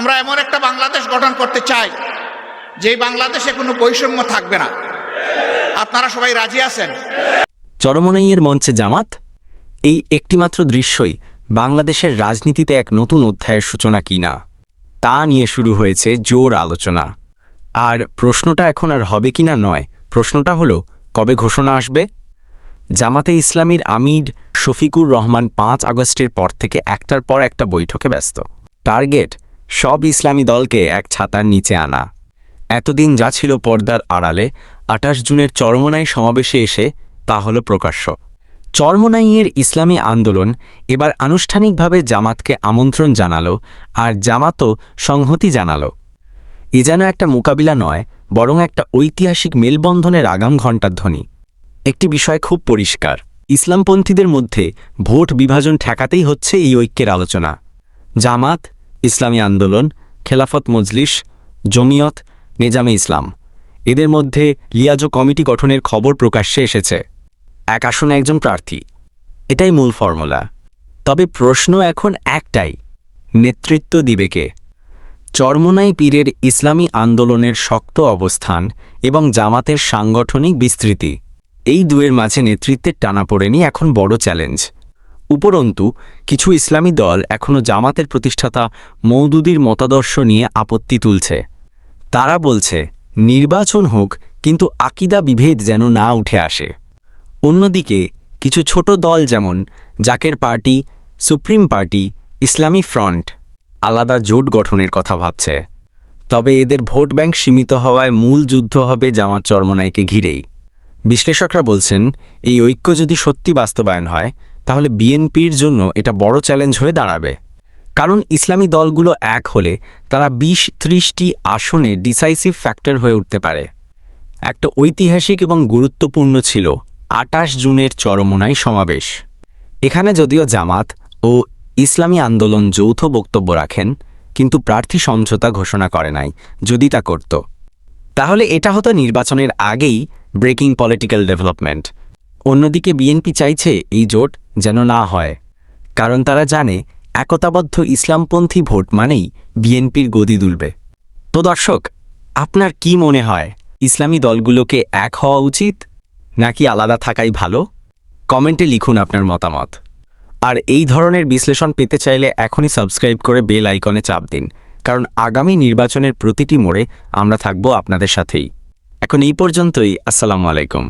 আমরা এমন একটা বাংলাদেশ গঠন করতে চাই, যেই বাংলাদেশে কোনো বৈষম্য থাকবে না। আপনারা সবাই রাজি আছেন? চরমনাইয়ের মঞ্চে জামাত, এই একটিমাত্র দৃশ্যই বাংলাদেশের রাজনীতিতে এক নতুন অধ্যায়ের সূচনা কিনা, তা নিয়ে শুরু হয়েছে জোর আলোচনা। আর প্রশ্নটা এখন আর হবে কিনা নয়, প্রশ্নটা হলো, কবে ঘোষণা আসবে? জামাতে ইসলামীর আমির শফিকুর রহমান পাঁচ আগস্টের পর থেকে একটার পর একটা বৈঠকে ব্যস্ত। টার্গেট সব ইসলামী দলকে এক ছাতার নিচে আনা। এতদিন যা ছিল পর্দার আড়ালে, আঠাশ জুনের চরমনাই সমাবেশে এসে তা হল প্রকাশ্য। চরমনাইয়ের ইসলামী আন্দোলন এবার আনুষ্ঠানিকভাবে জামাতকে আমন্ত্রণ জানালো আর জামাতও সংহতি জানালো। এ যেন একটা মোকাবিলা নয়, বরং একটা ঐতিহাসিক মেলবন্ধনের আগাম ঘণ্টার ধ্বনি। একটি বিষয় খুব পরিষ্কার, ইসলামপন্থীদের মধ্যে ভোট বিভাজন ঠেকাতেই হচ্ছে এই ঐক্যের আলোচনা। জামাত ইসলামী আন্দোলন, খেলাফত মজলিস, জমিয়ত, নিজামে ইসলাম। এদের মধ্যে লিয়াজো কমিটি গঠনের খবর প্রকাশ্যে এসেছে। এক আসনে একজন প্রার্থী। এটাই মূল ফর্মুলা। তবে প্রশ্ন এখন একটাই, নেতৃত্ব দিবে কে? চরমনাই পীরের ইসলামী আন্দোলনের শক্ত অবস্থান এবং জামাতের সাংগঠনিক বিস্তৃতি। এই দুয়ের মাঝে নেতৃত্বের টানাপোড়েনি এখন বড় চ্যালেঞ্জ। উপরন্তু, কিছু ইসলামী দল এখনও জামাতের প্রতিষ্ঠাতা মৌদুদির মতাদর্শ নিয়ে আপত্তি তুলছে। তারা বলছে, নির্বাচন হোক, কিন্তু আকিদা বিভেদ যেন না উঠে আসে। অন্যদিকে, কিছু ছোট দল যেমন Zaker party, supreme party, Islami front আলাদা জোট গঠনের কথা ভাবছে। তবে এদের ভোট ব্যাংক সীমিত হওয়ায় মূল যুদ্ধ হবে জামাত চরমনাইকে ঘিরেই। বিশ্লেষকরা বলছেন, এই ঐক্য যদি সত্যি বাস্তবায়ন হয় তাহলে বিএনপির জন্য এটা বড় চ্যালেঞ্জ হয়ে দাঁড়াবে। কারণ ইসলামী দলগুলো এক হলে তারা বিশ, ত্রিশটি আসনে ডিসাইসিভ ফ্যাক্টর হয়ে উঠতে পারে। একটা ঐতিহাসিক এবং গুরুত্বপূর্ণ ছিল আটাশ জুনের চরমোনাই সমাবেশ। এখানে যদিও জামাত ও ইসলামী আন্দোলন যৌথ বক্তব্য রাখেন, কিন্তু প্রার্থী সমঝোতা ঘোষণা করে নাই, যদি তা করত। তাহলে এটা হতো নির্বাচনের আগেই ব্রেকিং পলিটিক্যাল ডেভেলপমেন্ট। অন্যদিকে বিএনপি চাইছে এই জোট যেন না হয়। কারণ তারা জানে, একতাবদ্ধ ইসলামপন্থী ভোট মানেই বিএনপির গদি দুলবে। তো দর্শক, আপনার কি মনে হয়, ইসলামী দলগুলোকে এক হওয়া উচিত, নাকি আলাদা থাকাই ভালো? কমেন্টে লিখুন আপনার মতামত। আর এই ধরনের বিশ্লেষণ পেতে চাইলে এখনই সাবস্ক্রাইব করে বেল আইকনে চাপ দিন, কারণ আগামী নির্বাচনের প্রতিটি মোড়ে আমরা থাকব আপনাদের সাথেই। এখন এই পর্যন্তই, আসসালামু আলাইকুম।